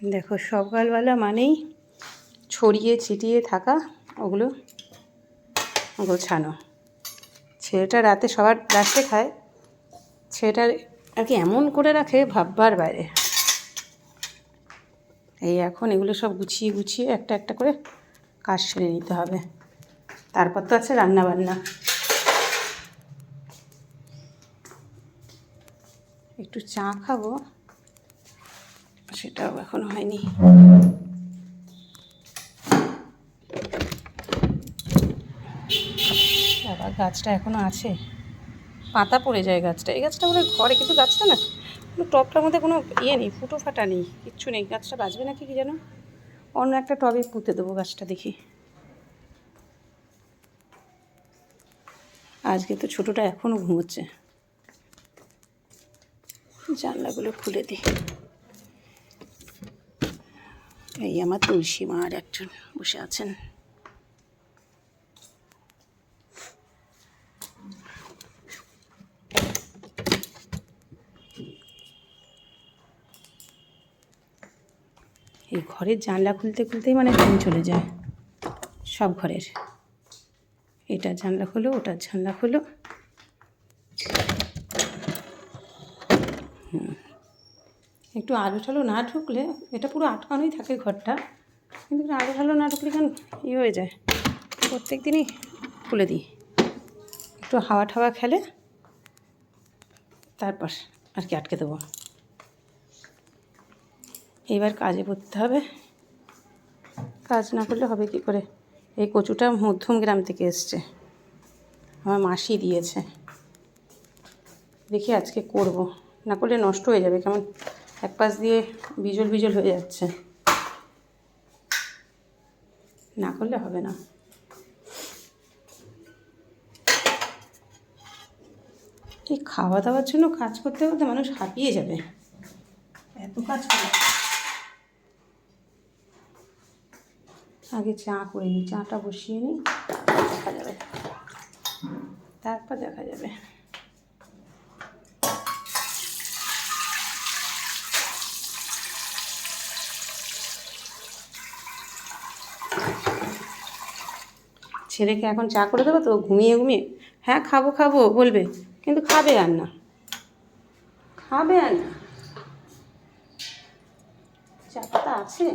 দেখো, সকালবেলা মানেই ছড়িয়ে ছিটিয়ে থাকা ওগুলো গোছানো। ছেলেটা রাতে সবার রাতে খায়, ছেলেটা আর কি এমন করে রাখে ভাববার বাইরে। এই এখন এগুলো সব গুছিয়ে গুছিয়ে একটা একটা করে কাজ সেরে নিতে হবে। তারপর তো আছে রান্নাবান্না। একটু চা খাব। সেটাও এখন হয়নি। বাবা, গাছটা এখনও আছে। পাতা পড়ে যায় গাছটা। এই গাছটা মানে ঘরে, কিন্তু গাছটা না, কোনো টবটার মধ্যে কোনো ইয়ে নেই, ফুটো ফাটা নেই, কিচ্ছু নেই। গাছটা বাঁচবে নাকি কি যেন? অন্য একটা টবে পুঁতে দেবো গাছটা দেখি। আজকে তো ছোটোটা এখনও ঘুমোচ্ছে। জানলাগুলো খুলে দিই। এই আমার তুলসী মা আর একজন বসে আছেন। এই ঘরের জানলা খুলতে খুলতেই মানে দিন চলে যায়। সব ঘরের। এটা জানলা খোলো ওটার জানলা খোলো। হুম। একটু আলো ঠালো না ঢুকলে, এটা পুরো আটকানোই থাকে ঘরটা। কিন্তু আলো ঠালো না ঢুকলে কেন ই হয়ে যায়? প্রত্যেক দিনই খুলে দিই। একটু হাওয়া ঠাওয়া খেলে, তারপর আর কি আটকে দেবো। এবার কাজে করতে হবে। কাজ না করলে হবে কি করে? এই কচুটা মধ্যম গ্রাম থেকে এসছে। আমার মাসি দিয়েছে। দেখি আজকে করব। না করলে নষ্ট হয়ে যাবে, কেমন এক পাশ দিয়ে বিজল বিজল হয়ে যাচ্ছে। না করলে হবে না। এই খাওয়া দাওয়ার জন্য কাজ করতে করতে মানুষ হাঁপিয়ে যাবে। এত কাজ করে। আগে চা করে নিই চাটা বসিয়ে নিই দেখা যাবে। তারপর দেখা যাবে। ছেলেকে এখন চা করে দেবো তো? ঘুমিয়ে ঘুমিয়ে। হ্যাঁ খাব খাব, বলবে। কিন্তু খাবে আর না। খাবে আর না। চা পাতা আছে?